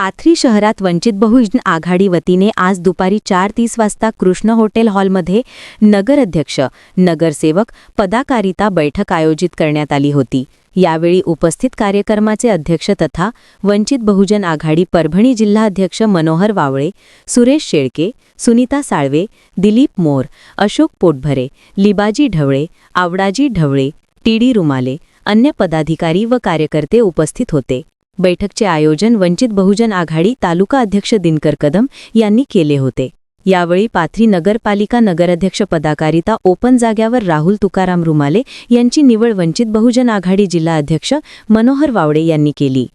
पाथरी शहरात वंचित बहुजन आघाडी वतीने आज दुपारी चार तीस वाजता कृष्ण हॉटेल हॉलमध्ये नगराध्यक्ष नगरसेवक पदाकारिता बैठक आयोजित करण्यात आली होती. यावेळी उपस्थित कार्यक्रमाचे अध्यक्ष तथा वंचित बहुजन आघाडी परभणी जिल्हाध्यक्ष मनोहर वावळे सुरेश शेळके सुनीता साळवे दिलीप मोर अशोक पोटभरे लिबाजी ढवळे आवडाजी ढवळे टीडी रुमाले अन्य पदाधिकारी व कार्यकर्ते उपस्थित होते. बैठकचे आयोजन वंचित बहुजन आघाडी तालुका अध्यक्ष दिनकर कदम यांनी केले होते. यावेळी पाथरी नगरपालिका नगराध्यक्ष पदाकारिता ओपन जाग्यावर राहुल तुकाराम रुमाले यांची निवड वंचित बहुजन आघाडी जिल्हा अध्यक्ष मनोहर वावडे यांनी केली.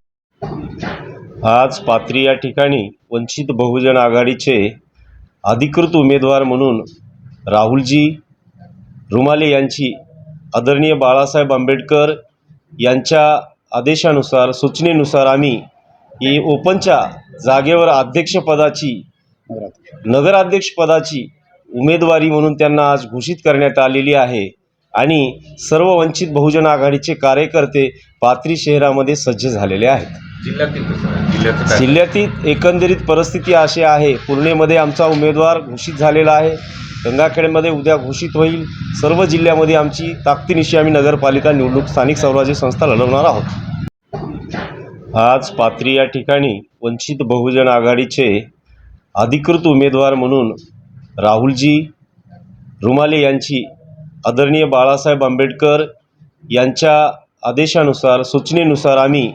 आज पाथरी या ठिकाणी वंचित बहुजन आघाडीचे अधिकृत उमेदवार म्हणून राहुलजी रुमाले यांची आदरणीय बाळासाहेब आंबेडकर यांच्या आदेशानुसार सूचनेनुसार आम्ही ही ओपनच्या जागेवर अध्यक्षपदाची नगराध्यक्षपदाची उमेदवारी म्हणून त्यांना आज घोषित करण्यात आलेली आहे. आणि सर्व वंचित बहुजन आघाडीचे कार्यकर्ते पाथरी शहरामध्ये सज्ज झालेले आहेत. जिल्ह्यातील जिल्ह्यातील एकंदरीत परिस्थिती अशी आहे पुणेमध्ये आमचा उमेदवार घोषित झालेला आहे. गंगाखेडमध्ये उद्या घोषित होईल. सर्व जिल्ह्यामध्ये आमची ताकदीनिशी आम्ही नगरपालिका निवडणूक स्थानिक स्वराज्य संस्था लढवणार आहोत. आज पाथरी या ठिकाणी वंचित बहुजन आघाडीचे अधिकृत उमेदवार म्हणून राहुलजी रुमाले यांची आदरणीय बाळासाहेब आंबेडकर यांच्या आदेशानुसार सूचनेनुसार आम्ही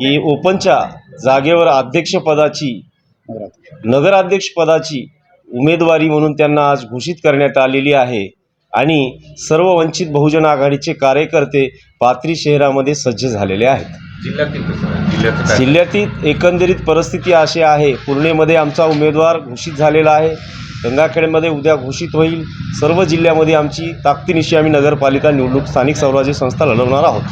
ही ओपनच्या जागेवर अध्यक्षपदाची नगराध्यक्षपदाची उमेदवारी म्हणून त्यांना आज घोषित करण्यात आलेली आहे. आणि सर्व वंचित बहुजन आघाडीचे कार्यकर्ते पाथरी शहरामध्ये सज्ज झालेले आहेत. जिल्ह्यातील एकंदरीत परिस्थिती अशी आहे. पुणेमध्ये आमचा उमेदवार घोषित झालेला आहे. गंगाखेडमध्ये उद्या घोषित होईल. सर्व जिल्ह्यामध्ये आमची ताकदीनिशी आम्ही नगरपालिका निवडणूक स्थानिक स्वराज्य संस्था लढवणार आहोत.